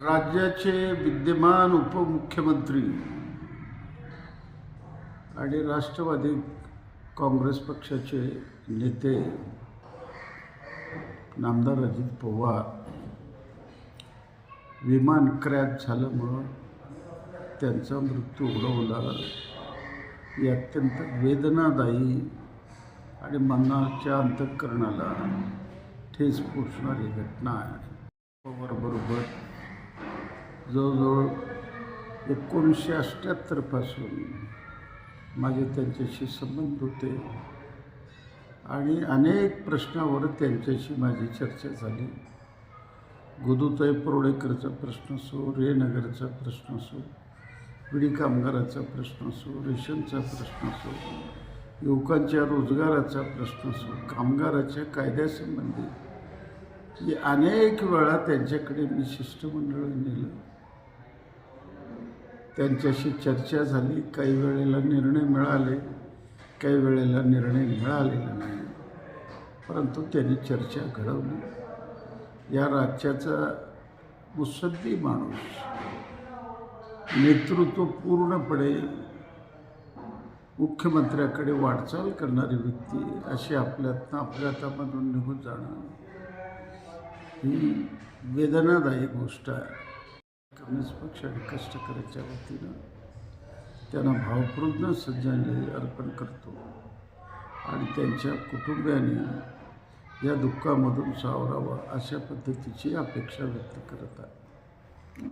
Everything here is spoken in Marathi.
राज्याचे विद्यमान उपमुख्यमंत्री आणि राष्ट्रवादी काँग्रेस पक्षाचे नेते नामदार अजित पवार विमान क्रॅश झाल्यामुळं त्यांचा मृत्यू ओढवला ही अत्यंत वेदनादायी आणि मनाच्या अंतःकरणाला ठेस पोचणारी घटना आहे. पवारबरोबर जवळजवळ एकोणीसशे अठ्ठ्याहत्तरपासून माझे त्यांच्याशी संबंध होते. आणि अनेक प्रश्नावर त्यांच्याशी माझी चर्चा झाली. गोदूताई परोडेकरचा प्रश्न असो रेनगरचा प्रश्न असो विडी कामगाराचा प्रश्न असो रेशनचा प्रश्न असो युवकांच्या रोजगाराचा प्रश्न असो कामगाराच्या कायद्यासंबंधी की अनेक वेळा त्यांच्याकडे मी शिष्टमंडळ नेलं. त्यांच्याशी चर्चा झाली. काही वेळेला निर्णय मिळाले. काही वेळेला निर्णय मिळालेला नाही. परंतु त्यांनी चर्चा घडवली. या राज्याचा मुसद्दी माणूस नेतृत्व पूर्णपणे मुख्यमंत्र्याकडे वाटचाल करणारी व्यक्ती अशी आपल्यातनं आपल्या हातामधून निघून जाणं ही वेदनादायी गोष्ट आहे. निष्पक्ष आणि कष्टकऱ्याच्या वतीनं त्यांना भावपूर्ण श्रद्धांजली अर्पण करतो. आणि त्यांच्या कुटुंबियांनी या दुःखामधून सावरावा अशा पद्धतीची अपेक्षा व्यक्त करत आहे